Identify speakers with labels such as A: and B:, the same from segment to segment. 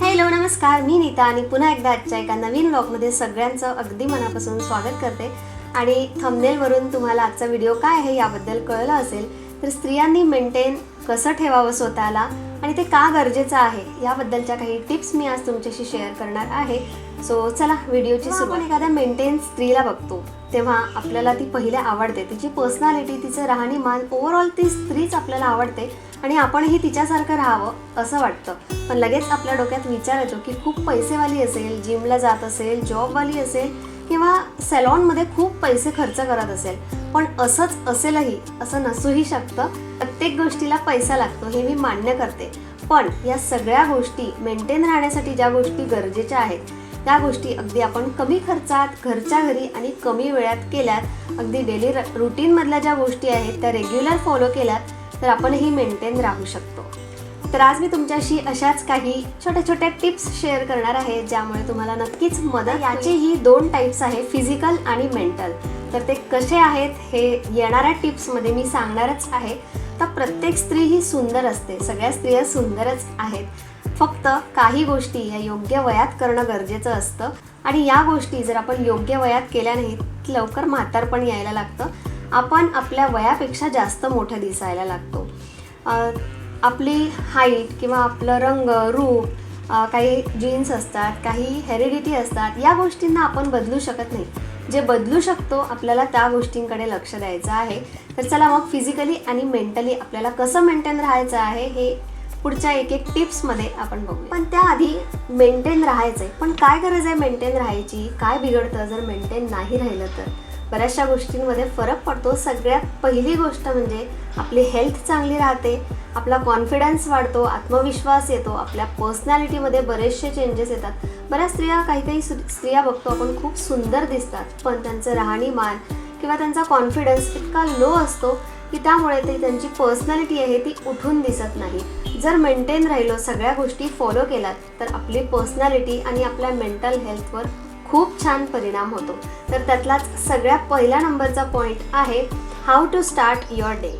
A: Hello नमस्कार. मी नीता आणि पुन्हा एकदा आजच्या एका नवीन व्लॉगमध्ये सगळ्यांचं अगदी मनापासून स्वागत करते. आणि थंबनेलवरून तुम्हाला आजचा व्हिडिओ काय आहे याबद्दल कळलं असेल तर स्त्रियांनी मेंटेन कसं ठेवावं स्वतःला आणि ते का गरजेचं आहे याबद्दलच्या काही टिप्स मी आज तुमच्याशी शेअर करणार आहे. सो चला व्हिडिओची सुरुवात. एखाद्या मेंटेन स्त्रीला बघतो. तेव्हा आपल्याला ती पहिले आवडते. तिची पर्सनॅलिटी तिचं राहणीमान ओव्हरऑल ती स्त्रीच आपल्याला आवडते आणि आपणही तिच्यासारखं राहावं असं वाटतं. पण लगेच आपल्या डोक्यात विचार येतो की खूप पैसेवाली असेल जिमला जात असेल जॉबवाली असेल किंवा सॅलॉनमध्ये खूप पैसे खर्च करत असेल. पण असंच असेलही असं नसूही शकतं. प्रत्येक गोष्टीला पैसा लागतो हे मी मान्य करते. पण या सगळ्या गोष्टी मेंटेन राहण्यासाठी ज्या गोष्टी गरजेच्या आहेत त्या गोष्टी अगदी आपण कमी खर्चात घरच्या घरी आणि कमी वेळात केल्यात अगदी डेली रुटीनमधल्या ज्या गोष्टी आहेत त्या रेग्युलर फॉलो केल्यात तर आपणही मेंटेन राहू शकतो. तर आज मी तुमच्याशी अशाच काही छोट्या छोट्या टिप्स शेअर करणार आहे ज्यामुळे तुम्हाला नक्कीच मदत याचे ही दोन टाईप्स आहे फिजिकल आणि मेंटल तर ते कसे आहेत हे येणाऱ्या टिप्समध्ये मी सांगणारच आहे. तर प्रत्येक स्त्री ही सुंदर असते सगळ्या स्त्रिया सुंदरच आहेत. फक्त काही गोष्टी ह्या योग्य वयात करणं गरजेचं असतं. आणि या गोष्टी जर आपण योग्य वयात केल्या नाहीत लवकर म्हातारपण यायला लागतं. आपण आपल्या वयापेक्षा जास्त मोठं दिसायला लागतो. आपली हाईट किंवा आपलं रंग रूप काही जीन्स असतात काही हेरिडिटी असतात या गोष्टींना आपण बदलू शकत नाही. जे बदलू शकतो आपल्याला त्या गोष्टींकडे लक्ष द्यायचं आहे. तर चला मग फिजिकली आणि मेंटली आपल्याला कसं मेंटेन राहायचं आहे हे पुढच्या एक एक टिप्समध्ये आपण बघू पण त्याआधी मेंटेन राहायचं आहे पण काय गरज आहे मेंटेन राहायची? काय बिघडतं? जर मेंटेन नाही राहिलं तर. बऱ्याचशा गोष्टींमध्ये फरक पडतो. सगळ्यात पहिली गोष्ट म्हणजे आपली हेल्थ चांगली राहते. आपला कॉन्फिडन्स वाढतो. आत्मविश्वास येतो. आपल्या पर्सनॅलिटीमध्ये बरेचसे चेंजेस येतात. बऱ्याच स्त्रिया काही काही स्त्रिया बघतो. आपण खूप सुंदर दिसतात. पण त्यांचं राहणीमान किंवा त्यांचा कॉन्फिडन्स इतका लो असतो की त्यामुळे ते त्यांची पर्सनॅलिटी आहे ती उठून दिसत नाही. जर मेंटेन राहिलो सगळ्या गोष्टी फॉलो केल्यात तर आपली पर्सनॅलिटी आणि आपल्या मेंटल हेल्थवर खूप छान परिणाम होतो. तर त्यातलाच सगळ्यात पहिल्या नंबरचा पॉईंट आहे how to start your day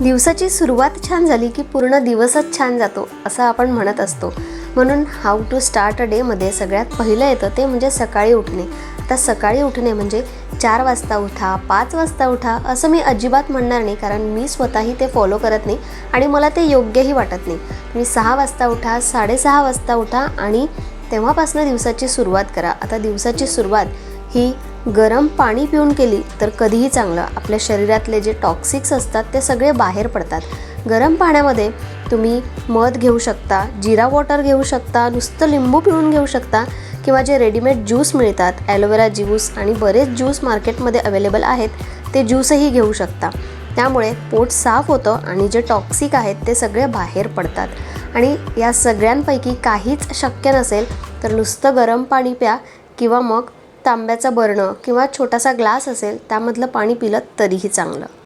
A: दिवसाची सुरुवात छान झाली की पूर्ण दिवसच छान जातो असं आपण म्हणत असतो. म्हणून हाऊ टू स्टार्ट अ डेमध्ये सगळ्यात पहिलं येतं ते म्हणजे सकाळी उठणे. आता सकाळी उठणे म्हणजे चार वाजता उठा पाच वाजता उठा असं मी अजिबात म्हणणार नाही कारण मी स्वतःही ते फॉलो करत नाही आणि मला ते योग्यही वाटत नाही. मी सहा वाजता उठा साडेसहा वाजता उठा आणि तेव्हापासून दिवसाची सुरुवात करा. आता दिवसाची सुरुवात ही गरम पाणी पिऊन केली तर कधीही चांगलं. आपल्या शरीरातले जे टॉक्सिक्स असतात ते सगळे बाहेर पडतात. गरम पाण्यामध्ये तुम्ही मध घेऊ शकता जिरा वॉटर घेऊ शकता नुसतं लिंबू पिळून घेऊ शकता किंवा जे रेडीमेड ज्यूस मिळतात ॲलोवेरा ज्यूस आणि बरेच ज्यूस मार्केटमध्ये अवेलेबल आहेत ते ज्यूसही घेऊ शकता. त्यामुळे पोट साफ होतं आणि जे टॉक्सिक आहेत ते सगळे बाहेर पडतात. आणि या सगळ्यांपैकी काहीच शक्य नसेल तर नुसतं गरम पाणी प्या किंवा मग तांब्याचं बरणं किंवा छोटासा ग्लास असेल त्यामधलं पाणी पिलं तरीही चांगलं.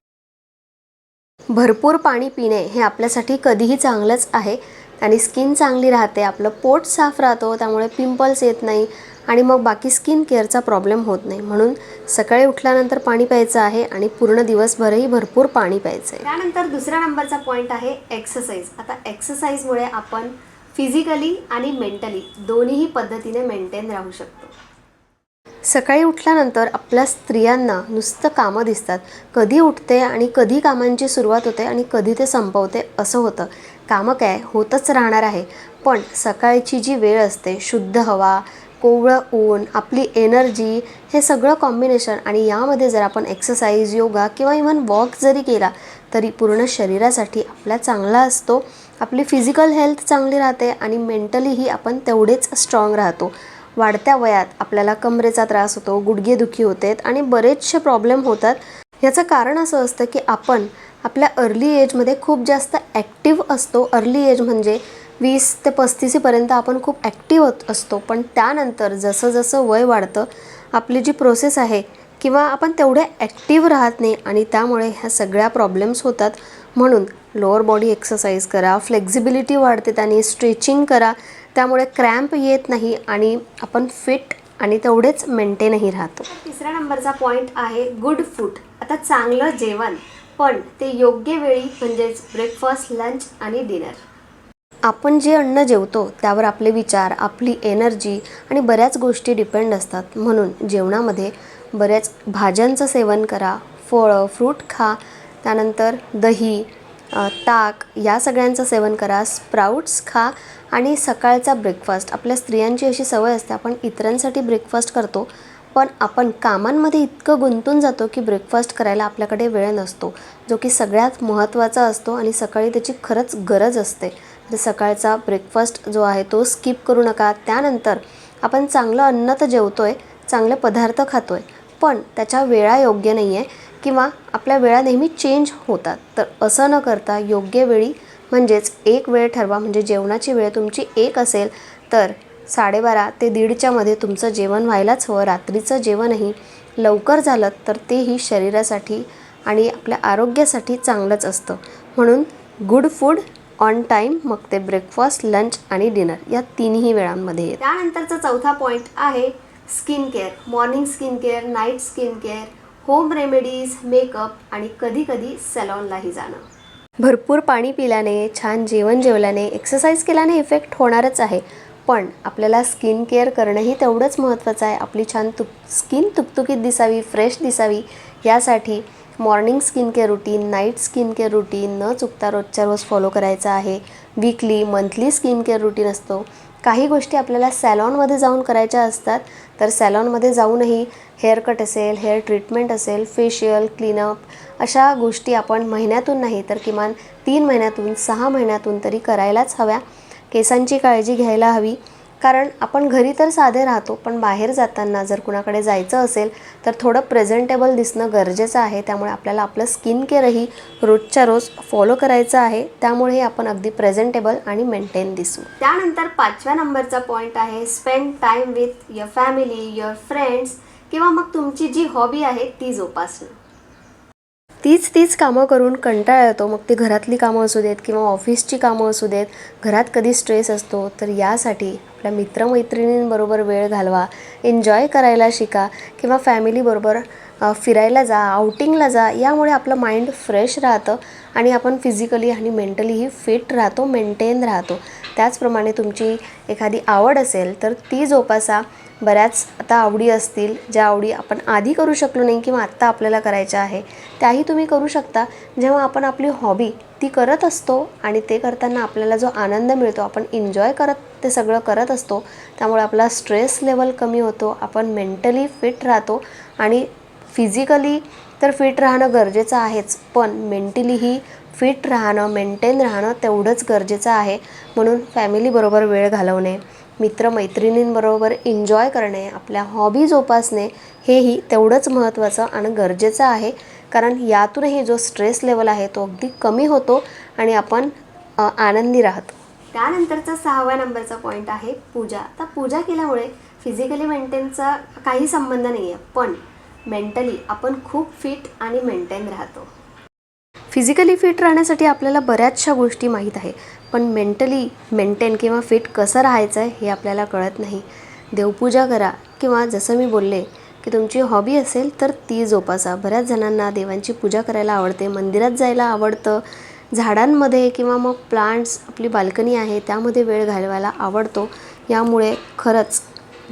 A: भरपूर पाणी पिणे हे आपल्यासाठी कधीही चांगलंच आहे. आणि स्किन चांगली राहते आपलं पोट साफ राहतो त्यामुळे पिंपल्स येत नाही आणि मग बाकी स्किन केअरचा प्रॉब्लेम होत नाही. म्हणून सकाळी उठल्यानंतर पाणी प्यायचं आहे आणि पूर्ण दिवसभरही भरपूर पाणी प्यायचं आहे त्यानंतर दुसऱ्या नंबरचा पॉईंट आहे एक्सरसाइज. आता एक्सरसाइजमुळे आपण फिजिकली आणि मेंटली दोन्हीही पद्धतीने मेंटेन राहू शकतो. सकाळी उठल्यानंतर आपल्या स्त्रियांना नुसतं कामं दिसतात. कधी उठते आणि कधी कामांची सुरुवात होते आणि कधी ते संपवते असं होतं. कामं काय? होतच राहणार आहे. पण सकाळची जी वेळ असते शुद्ध हवा कोवळं ऊन आपली एनर्जी हे सगळं कॉम्बिनेशन आणि यामध्ये जर आपण एक्सरसाइज योगा किंवा इव्हन वॉक जरी केला तरी पूर्ण शरीरासाठी आपला चांगला असतो. आपली फिजिकल हेल्थ चांगली राहते आणि मेंटलीही आपण तेवढेच स्ट्रॉंग राहतो. वाढत्या वयात आपल्याला कमरेचा त्रास होतो गुडघेदुखी होते आणि बरेचसे प्रॉब्लेम होतात. याचं कारण असं असतं की आपण आपल्या अर्ली एजमध्ये खूप जास्त ॲक्टिव्ह असतो. अर्ली एज म्हणजे वीस ते पस्तीसीपर्यंत आपण खूप ॲक्टिव्ह होत असतो. पण त्यानंतर जसं जसं वय वाढतं आपली जी प्रोसेस आहे किंवा आपण तेवढे ॲक्टिव्ह राहत नाही आणि त्यामुळे ह्या सगळ्या प्रॉब्लेम्स होतात. म्हणून लोअर बॉडी एक्सरसाइज करा फ्लेक्झिबिलिटी वाढते त्याने स्ट्रेचिंग करा. त्यामुळे क्रॅम्प येत नाही आणि आपण फिट आणि तेवढेच मेंटेनही राहतो. तिसऱ्या नंबरचा पॉईंट आहे गुड फूड. आता चांगलं जेवण पण ते योग्य वेळी म्हणजेच ब्रेकफास्ट लंच आणि डिनर आपण जे अन्न जेवतो त्यावर आपले विचार आपली एनर्जी आणि बऱ्याच गोष्टी डिपेंड असतात. म्हणून जेवणामध्ये बऱ्याच भाज्यांचं सेवन करा फळं फ्रूट खा त्यानंतर दही ताक या सगळ्यांचं सेवन करा. स्प्राउट्स खा आणि सकाळचा ब्रेकफास्ट आपल्या स्त्रियांची अशी सवय असते आपण इतरांसाठी ब्रेकफास्ट करतो पण आपण कामांमध्ये इतकं गुंतून जातो की ब्रेकफास्ट करायला आपल्याकडे वेळ नसतो जो की सगळ्यात महत्त्वाचा असतो आणि सकाळी त्याची खरंच गरज असते. तर सकाळचा ब्रेकफास्ट जो आहे तो स्किप करू नका. त्यानंतर आपण चांगलं अन्न तर जेवतो आहे चांगले पदार्थ खातो आहे पण त्याच्या वेळा योग्य नाही आहे किंवा आपल्या वेळा नेहमी चेंज होतात. तर असं न करता योग्य वेळी म्हणजेच एक वेळ ठरवा म्हणजे जेवणाची वेळ तुमची एक असेल तर साडेबारा ते दीडच्यामध्ये तुमचं जेवण व्हायलाच हवं. रात्रीचं जेवणही लवकर झालं तर तेही शरीरासाठी आणि आपल्या आरोग्यासाठी चांगलंच असतं. म्हणून गुड फूड ऑन टाईम मग ते ब्रेकफास्ट लंच आणि डिनर या तिन्ही वेळांमध्ये त्यानंतरचा चौथा पॉईंट आहे skin care morning skin care night skin care home remedies makeup आणि कधीकधी सलॉनलाही सॅलॉनलाही जाणं. भरपूर पाणी पिल्याने छान जेवण जेवल्याने एक्सरसाइज केल्याने इफेक्ट होणारच आहे. पण आपल्याला स्किन केअर करणंही तेवढंच महत्त्वाचं आहे. आपली छान तुक स्किन तुकतुकीत दिसावी फ्रेश दिसावी यासाठी morning skin care routine night skin care routine न चुकता रोजच्या रोज फॉलो करायचा आहे. Weekly monthly skin care routine असतो. काही गोष्टी आपल्याला सॅलॉनमध्ये जाऊन करायच्या असतात तर सॅलॉनमध्ये जाऊनही हेअरकट असेल हेअर ट्रीटमेंट असेल फेशियल क्लीनअप अशा गोष्टी आपण महिन्यातून नाही तर किमान तीन महिन्यातून सहा महिन्यातून तरी करायलाच हव्या. केसांची काळजी घ्यायला हवी. कारण आपण घरी तर साधे राहतो पण बाहेर जाताना जर कुणाकडे जायचं असेल तर थोडं प्रेझेंटेबल दिसणं गरजेचं आहे. त्यामुळे आपल्याला आपलं स्किन केअरही रोजच्या रोज फॉलो करायचं आहे. त्यामुळे आपण अगदी प्रेझेंटेबल आणि मेंटेन दिसू. त्यानंतर पाचव्या नंबरचा पॉईंट आहे spend time with your family your friends किंवा मग तुमची जी हॉबी आहे ती जोपासणं. तीच तीच कामं करून कंटाळा येतो. मग ती घरातली कामं असू देत किंवा ऑफिसची कामं असू देत घरात कधी स्ट्रेस असतो तर यासाठी आपल्या मित्रमैत्रिणींबरोबर वेळ घालवा. एन्जॉय करायला शिका किंवा फॅमिलीबरोबर फिरायला जा आउटिंगला जा यामुळे आपलं माइंड फ्रेश राहतं आणि आपण फिजिकली आणि मेंटलीही फिट राहतो मेंटेन राहतो. त्याचप्रमाणे तुमची एखादी आवड असेल तर ती जोपासा. बऱ्याच आता आवडी असतील ज्या आवडी आपण आधी करू शकलो नाही किंवा आत्ता आपल्याला करायच्या आहे त्याही तुम्ही करू शकता. जेव्हा आपण आपली हॉबी ती करत असतो आणि ते करताना आपल्याला जो आनंद मिळतो आपण एन्जॉय करत ते सगळं करत असतो त्यामुळे आपला स्ट्रेस लेवल कमी होतो आपण मेंटली फिट राहतो आणि फिजिकली तर फिट राहणं गरजेचं आहेच पण मेंटलीही फिट राहणं मेंटेन राहणं तेवढंच गरजेचं आहे. म्हणून फॅमिलीबरोबर वेळ घालवणे मित्रमैत्रिणींबरोबर एन्जॉय करणे आपल्या हॉबी जोपासणे हेही तेवढंच महत्त्वाचं आणि गरजेचं आहे. कारण यातूनही जो स्ट्रेस लेवल आहे तो अगदी कमी होतो आणि आपण आनंदी राहतो. त्यानंतरचा सहाव्या नंबरचा पॉईंट आहे पूजा. तर पूजा केल्यामुळे फिजिकली मेंटेनचा काही संबंध नाही आहे पण मेंटली आपण खूप फिट आणि मेंटेन राहतो. फिजिकली फिट राहण्यासाठी आपल्याला बऱ्याचशा गोष्टी माहीत आहे. पण मेंटली मेंटेन किंवा फिट कसं राहायचं आहे हे आपल्याला कळत नाही. देवपूजा करा किंवा जसं मी बोलले की तुमची हॉबी असेल तर ती जोपासा. बऱ्याच जणांना देवांची पूजा करायला आवडते मंदिरात जायला आवडतं झाडांमध्ये किंवा मग प्लांट्स आपली बाल्कनी आहे त्यामध्ये वेळ घालवायला आवडतो. यामुळे खरंच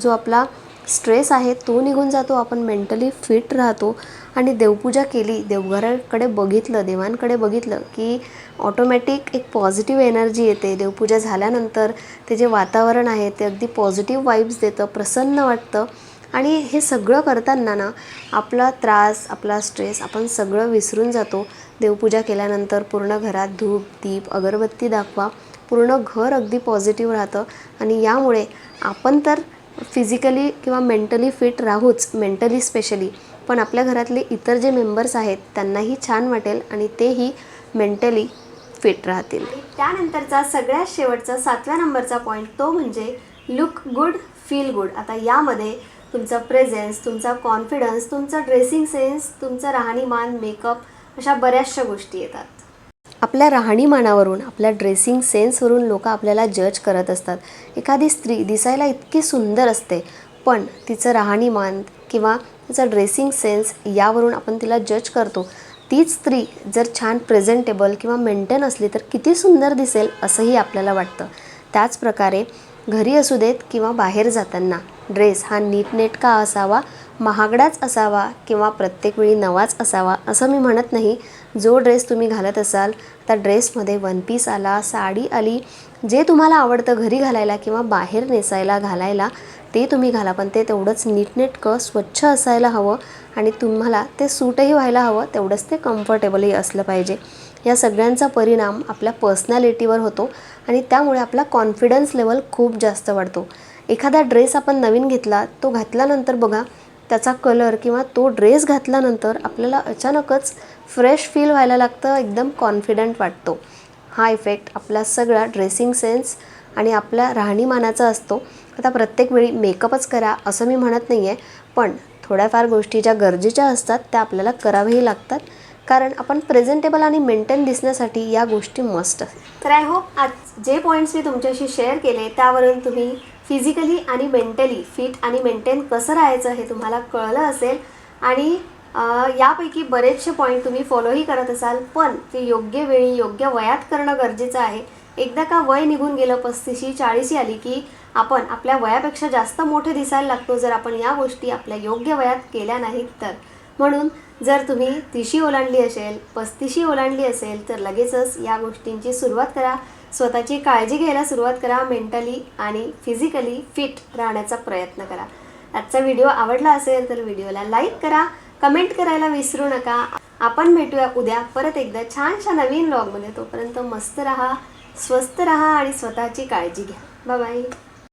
A: जो आपला स्ट्रेस आहे तो निघून जातो आपण मेंटली फिट राहतो. आणि देवपूजा केली देवघराकडे बघितलं देवांकडे बघितलं की ऑटोमॅटिक एक पॉझिटिव्ह एनर्जी येते. देवपूजा झाल्यानंतर ते जे वातावरण आहे ते अगदी पॉझिटिव्ह वाईब्स देतं प्रसन्न वाटतं. आणि हे सगळं करताना ना आपला त्रास आपला स्ट्रेस आपण सगळं विसरून जातो. देवपूजा केल्यानंतर पूर्ण घरात धूप दीप अगरबत्ती दाखवा. पूर्ण घर अगदी पॉझिटिव्ह राहतं. आणि यामुळे आपण तर फिजिकली किंवा मेंटली फिट राहूच मेंटली स्पेशली पण आपल्या घरातले इतर जे मेंबर्स आहेत त्यांनाही छान वाटेल आणि तेही मेंटली फिट राहतील. त्यानंतरचा सगळ्यात शेवटचा सातव्या नंबरचा पॉईंट तो म्हणजे लुक गुड फील गुड आता यामध्ये तुमचा प्रेझेन्स तुमचा कॉन्फिडन्स तुमचा ड्रेसिंग सेन्स तुमचं राहणीमान मेकअप अशा बऱ्याचशा गोष्टी येतात. आपल्या राहणीमानावरून आपल्या ड्रेसिंग सेन्सवरून लोक आपल्याला जज करत असतात. एखादी स्त्री दिसायला इतकी सुंदर असते पण तिचं राहणीमान किंवा तिचा ड्रेसिंग सेन्स यावरून आपण तिला जज करतो. तीच स्त्री जर छान प्रेझेंटेबल किंवा मेंटेन असली तर किती सुंदर दिसेल असंही आपल्याला वाटतं. त्याचप्रकारे घरी असू देत किंवा बाहेर जाताना ड्रेस हा नीटनेटका असावा महागडाच असावा किंवा प्रत्येक वेळी नवाच असावा असं मी म्हणत नाही. जो ड्रेस तुम्ही घालत असाल त्या ड्रेसमध्ये वन पीस आला साडी आली जे तुम्हाला आवडतं घरी घालायला किंवा बाहेर नेसायला घालायला ते तुम्ही घाला. पण ते तेवढंच नीटनेटकं स्वच्छ असायला हवं आणि तुम्हाला ते सूटही व्हायला हवं तेवढंच ते कम्फर्टेबलही असलं पाहिजे. या सगळ्यांचा परिणाम आपल्या पर्सनॅलिटीवर होतो आणि त्यामुळे आपला कॉन्फिडन्स लेवल खूप जास्त वाढतो. एखादा ड्रेस आपण नवीन घेतला तो घातल्यानंतर बघा त्याचा कलर किंवा तो ड्रेस घातल्यानंतर आपल्याला अचानकच फ्रेश फील व्हायला लागतं एकदम कॉन्फिडंट वाटतो. हा इफेक्ट आपला सगळा ड्रेसिंग सेन्स आणि आपल्या राहणीमानाचा असतो. आता प्रत्येक वेळी मेकअपच करा असं मी म्हणत नाही आहे पण थोड्याफार गोष्टी ज्या गरजेच्या असतात त्या आपल्याला कराव्याही लागतात. कारण आपण प्रेझेंटेबल आणि मेंटेन दिसण्यासाठी या गोष्टी मस्ट तर आय होप आज जे पॉईंट्स मी तुमच्याशी शेअर केले त्यावरून तुम्ही फिजिकली आणि मेंटली फिट आणि मेंटेन कसं राहायचं हे तुम्हाला कळलं असेल. आणि यापैकी बरेचसे पॉईंट तुम्ही फॉलोही करत असाल पण ते योग्य वेळी योग्य वयात करणं गरजेचं आहे. एकदा का वय निघून गेलं पस्तीशी चाळीशी आली की आपण आपल्या वयापेक्षा जास्त मोठे दिसायला लागतो जर आपण या गोष्टी आपल्या योग्य वयात केल्या नाहीत तर. म्हणून जर तुम्ही तिशी ओलांडली असेल पस्तीशी ओलांडली असेल तर लगेचच या गोष्टींची सुरुवात करा. स्वतःची काळजी घ्यायला सुरुवात करा मेंटली आणि फिजिकली फिट राहण्याचा प्रयत्न करा. आजचा व्हिडिओ आवडला असेल तर व्हिडिओला लाईक करा कमेंट करायला विसरू नका. आपण भेटूया उद्या परत एकदा छानशा नवीन ब्लॉगमध्ये तोपर्यंत मस्त राहा स्वस्त राहा आणि स्वतःची काळजी घ्या. बाय